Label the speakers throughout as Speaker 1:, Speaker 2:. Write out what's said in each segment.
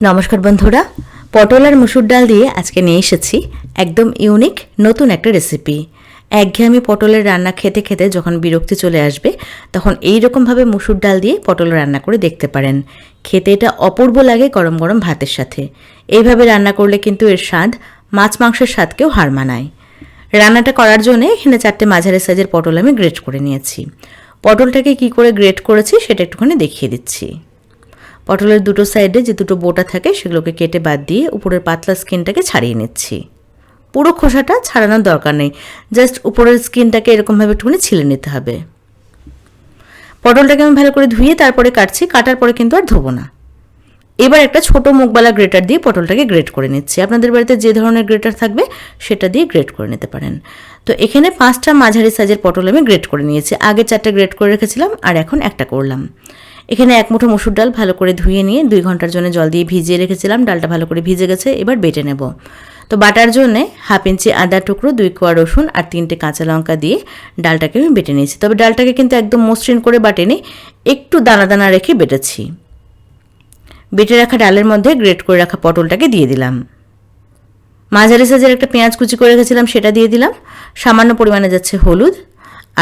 Speaker 1: নমস্কার বন্ধুরা, পটল আর মুসুর ডাল দিয়ে আজকে নিয়ে এসেছি একদম ইউনিক, নতুন একটা রেসিপি একঘেয়েমি পটলের রান্না খেতে খেতে যখন বিরক্তি চলে আসবে, তখন এই রকমভাবে মুসুর ডাল দিয়ে পটল রান্না করে দেখতে পারেন। খেতে এটা অপূর্ব লাগে গরম গরম ভাতের সাথে। এইভাবে রান্না করলে কিন্তু এর স্বাদ, মাছ মাংসের স্বাদকেও হার মানায়। রান্নাটা করার জন্য এখানে চারটে মাঝারি সাইজের পটল আমি গ্রেট করে নিয়েছি। পটলটাকে কি করে গ্রেট করেছি সেটা একটুখানি দেখিয়ে দিচ্ছি। পটলের দুটো সাইডে যে দুটো বোটা থাকে সেগুলোকে কেটে বাদ দিয়ে উপরের পাতলা স্কিনটাকে ছাড়িয়ে নিচ্ছি। পুরো খোসাটা ছাড়ানোর দরকার নেই। জাস্ট উপরের স্কিনটাকে এরকমভাবে একটুখানি ছিলে নিতে হবে। পটলটাকে আমি ভালো করে ধুয়ে তারপরে কাটছি, কাটার পরে কিন্তু আর ধোবো না। এবার একটা ছোট মুখবালা গ্রেটার দিয়ে পটলটাকে গ্রেট করে নিচ্ছি। আপনাদের বাড়িতে যে ধরনের গ্রেটার থাকবে সেটা দিয়ে গ্রেট করে নিতে পারেন। তো এখানে পাঁচটা মাঝারি সাইজের পটল আমি গ্রেট করে নিয়েছি। আগে চারটে গ্রেট করে রেখেছিলাম আর এখন একটা করলাম। এখানে এক মুঠো মসুর ডাল ভালো করে ধুয়ে নিয়ে দুই ঘণ্টার জন্য জল দিয়ে ভিজিয়ে রেখেছিলাম। ডালটা ভালো করে ভিজে গেছে, এবার বেটে নেব। তো বাটার জন্যে হাফ ইঞ্চি আদা টুকরো, দুই কোয়া রসুন আর তিনটে কাঁচা লঙ্কা দিয়ে ডালটাকে আমি বেটে নিয়েছি। তবে ডালটাকে কিন্তু একদম মসৃণ করে বাটেনি, একটু দানা দানা রেখে বেটেছি। বেটে রাখা ডালের মধ্যে গ্রেট করে রাখা পটলটাকে দিয়ে দিলাম। মাঝারি সাইজের একটা পেঁয়াজ কুচি করে রেখেছিলাম, সেটা দিয়ে দিলাম। সামান্য পরিমাণে যাচ্ছে হলুদ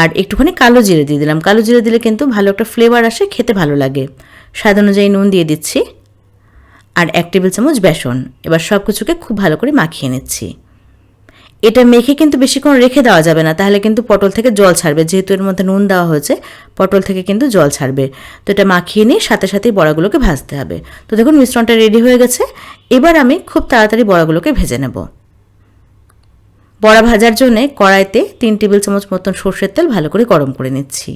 Speaker 1: আর একটুখানি কালো জিরে দিয়ে দিলাম। কালো জিরে দিলে কিন্তু ভালো একটা ফ্লেভার আসে, খেতে ভালো লাগে। স্বাদ অনুযায়ী নুন দিয়ে দিচ্ছি আর এক টেবিল চামচ বেসন। এবার সব কিছুকে খুব ভালো করে মাখিয়ে নিচ্ছি। এটা মেখে কিন্তু বেশিক্ষণ রেখে দেওয়া যাবে না, তাহলে কিন্তু পটল থেকে জল ছাড়বে। যেহেতু এর মধ্যে নুন দেওয়া হয়েছে, পটল থেকে কিন্তু জল ছাড়বে। তো এটা মাখিয়ে নিয়ে সাথে সাথেই বড়াগুলোকে ভাজতে হবে। তো দেখুন, মিশ্রণটা রেডি হয়ে গেছে। এবার আমি খুব তাড়াতাড়ি বড়াগুলোকে ভেজে নেব। বড়া ভাজার জন্যে কড়াইতে তিন টেবিল চামচ মতন সর্ষের তেল ভালো করে গরম করে নিচ্ছি।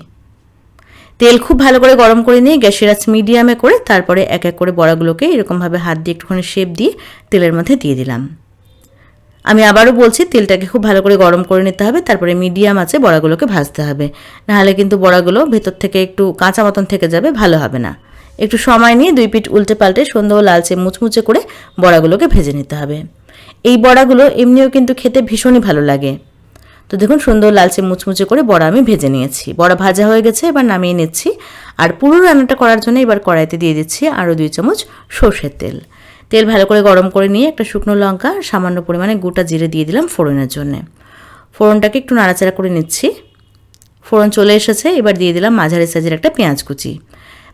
Speaker 1: তেল খুব ভালো করে গরম করে নিয়ে গ্যাসের আঁচ মিডিয়ামে করে তারপরে এক এক করে বড়াগুলোকে এরকমভাবে হাত দিয়ে একটুখানি শেপ দিয়ে তেলের মধ্যে দিয়ে দিলাম। আমি আবারও বলছি, তেলটাকে খুব ভালো করে গরম করে নিতে হবে, তারপরে মিডিয়াম আছে বড়াগুলোকে ভাজতে হবে। নাহলে কিন্তু বড়াগুলো ভেতর থেকে একটু কাঁচা মতন থেকে যাবে, ভালো হবে না। একটু সময় নিয়ে দুই পিঠ উল্টে পাল্টে সন্ধ্যা লালচে মুচমুচে করে বড়াগুলোকে ভেজে নিতে হবে। এই বড়াগুলো এমনিও কিন্তু খেতে ভীষণই ভালো লাগে। তো দেখুন, সুন্দর লালচে মুচমুচে করে বড়া আমি ভেজে নিয়েছি। বড়া ভাজা হয়ে গেছে, এবার নামিয়ে নিচ্ছি। আর পুরো রান্নাটা করার জন্য এবার কড়াইতে দিয়ে দিচ্ছি আরও দুই চামচ সর্ষের তেল। তেল ভালো করে গরম করে নিয়ে একটা শুকনো লঙ্কা, সামান্য পরিমাণে গোটা জিরে দিয়ে দিলাম ফোড়নের জন্য। ফোড়নটাকে একটু নাড়াচাড়া করে নিচ্ছি। ফোড়ন চলে এসেছে, এবার দিয়ে দিলাম মাঝারি সাইজের একটা পেঁয়াজ কুচি।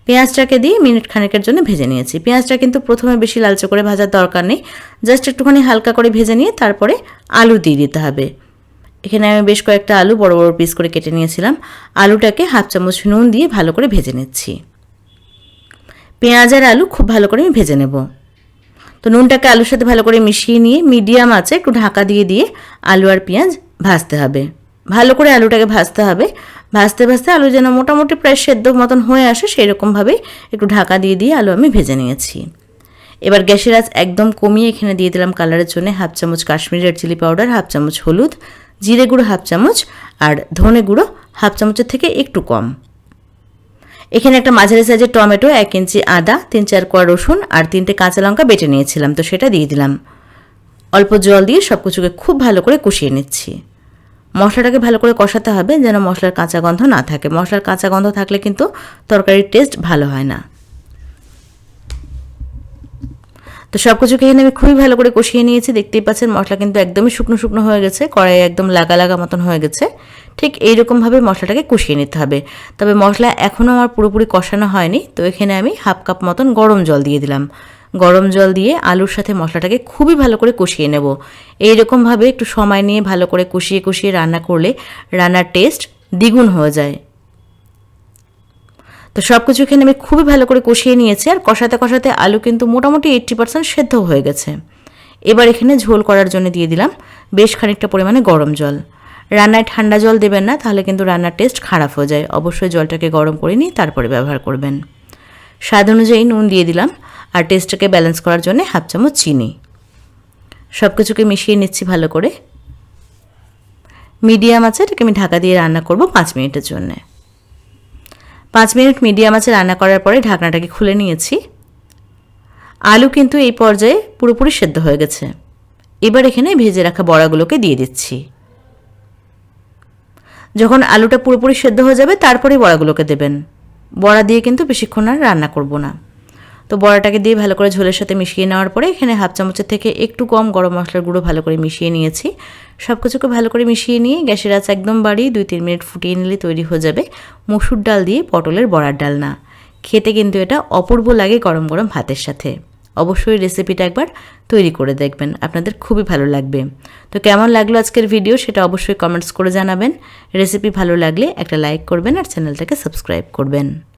Speaker 1: পেঁয়াজটাকে দিয়ে মিনিট খানেকের জন্য ভেজে নিয়েছি। পেঁয়াজটা কিন্তু প্রথমে বেশি লালচে করে ভাজার দরকার নেই। জাস্ট একটুখানি হালকা করে ভেজে নিয়ে তারপরে আলু দিয়ে দিতে হবে। এখানে আমি বেশ কয়েকটা আলু বড় বড় পিস করে কেটে নিয়েছিলাম। আলুটাকে হাফ চামচ নুন দিয়ে ভালো করে ভেজে নিচ্ছি। পেঁয়াজ আর আলু খুব ভালো করে আমি ভেজে নেব। তো নুনটাকে আলুর সাথে ভালো করে মিশিয়ে নিয়ে মিডিয়াম আছে একটু ঢাকা দিয়ে দিয়ে আলু আর পেঁয়াজ ভাজতে হবে। ভালো করে আলুটাকে ভাজতে হবে। ভাজতে ভাজতে আলু যেন মোটামুটি প্রায় সেদ্ধ মতন হয়ে আসে সেই রকমভাবেই একটু ঢাকা দিয়ে দিয়ে আলু আমি ভেজে নিয়েছি। এবার গ্যাসের আজ একদম কমিয়ে এখানে দিয়ে দিলাম কালারের জন্য হাফ চামচ Kashmiri red chilli powder, half চামচ হলুদ, জিরে গুঁড়ো হাফ চামচ, আর ধনে গুঁড়ো হাফ চামচের থেকে একটু কম। এখানে একটা মাঝারি সাইজের টমেটো, এক ইঞ্চি আদা, তিন চার কোয়া রসুন, আর তিনটে কাঁচা লঙ্কা বেটে নিয়েছিলাম, তো সেটা দিয়ে দিলাম। অল্প জল দিয়ে সব কিছুকে খুব ভালো করে কষিয়ে নিচ্ছি। মশলাটাকে ভালো করে কষাতে হবে যেন মশলার কাঁচা গন্ধ না থাকে। মশলার কাঁচা গন্ধ থাকলে কিন্তু তরকারির টেস্ট ভালো হয় না। তো সব কিছুকে এখানে আমি খুবই ভালো করে কষিয়ে নিয়েছি। দেখতেই পাচ্ছেন মশলা কিন্তু একদমই শুকনো শুকনো হয়ে গেছে কড়াই একদম লাগা লাগা মতন হয়ে গেছে। ঠিক এইরকমভাবে মশলাটাকে কষিয়ে নিতে হবে। তবে মশলা এখনও আমার পুরোপুরি কষানো হয়নি, তো এখানে আমি হাফ কাপ মতন গরম জল দিয়ে দিলাম। গরম জল দিয়ে আলুর সাথে মশলাটাকে খুবই ভালো করে কষিয়ে নেব। এইরকমভাবে একটু সময় নিয়ে ভালো করে কষিয়ে কষিয়ে রান্না করলে রান্নার টেস্ট দ্বিগুণ হয়ে যায়। তো সব কিছু এখানে আমি খুবই ভালো করে কষিয়ে নিয়েছি আর কষাতে কষাতে আলু কিন্তু মোটামুটি এইট্টি পার্সেন্ট সেদ্ধ হয়ে গেছে। এবার এখানে ঝোল করার জন্য দিয়ে দিলাম বেশ খানিকটা পরিমাণে গরম জল। রান্নায় ঠান্ডা জল দেবেন না, তাহলে কিন্তু রান্নার টেস্ট খারাপ হয়ে যায়। অবশ্যই জলটাকে গরম করে নিয়ে তারপরে ব্যবহার করবেন। স্বাদ অনুযায়ী নুন দিয়ে দিলাম। আর টেস্টটাকে ব্যালেন্স করার জন্য হাফ চামচ চিনি। সব কিছুকে মিশিয়ে নিচ্ছি ভালো করে। মিডিয়াম আছে, এটাকে আমি ঢাকা দিয়ে রান্না করব পাঁচ মিনিটের জন্যে। পাঁচ মিনিট মিডিয়াম আছে রান্না করার পরে ঢাকনাটাকে খুলে নিয়েছি। আলু কিন্তু এই পর্যায়ে পুরোপুরি সেদ্ধ হয়ে গেছে। এবার এখানে ভেজে রাখা বড়াগুলোকে দিয়ে দিচ্ছি। যখন আলুটা পুরোপুরি সেদ্ধ হয়ে যাবে, তারপরেই বড়াগুলোকে দেবেন। বড়া দিয়ে কিন্তু বেশিক্ষণ আর রান্না করব না। তো বড়াটাকে দিয়ে ভালো করে ঝোলের সাথে মিশিয়ে নেওয়ার পরে এখানে হাফ চামচের থেকে একটু কম গরম মশলার গুঁড়ো ভালো করে মিশিয়ে নিয়েছি। সব কিছুকে ভালো করে মিশিয়ে নিয়ে গ্যাসের আঁচ একদম বাড়িয়ে দুই তিন মিনিট ফুটিয়ে নিলে তৈরি হয়ে যাবে মসুর ডাল দিয়ে পটলের বড়ার ডালনা। খেতে কিন্তু এটা অপূর্ব লাগে গরম গরম ভাতের সাথে। অবশ্যই রেসিপিটা একবার তৈরি করে দেখবেন, আপনাদের খুবই ভালো লাগবে। তো কেমন লাগল আজকের ভিডিও সেটা অবশ্যই কমেন্টস করে জানাবেন। রেসিপি ভালো লাগলে একটা লাইক করবেন আর চ্যানেলটাকে সাবস্ক্রাইব করবেন।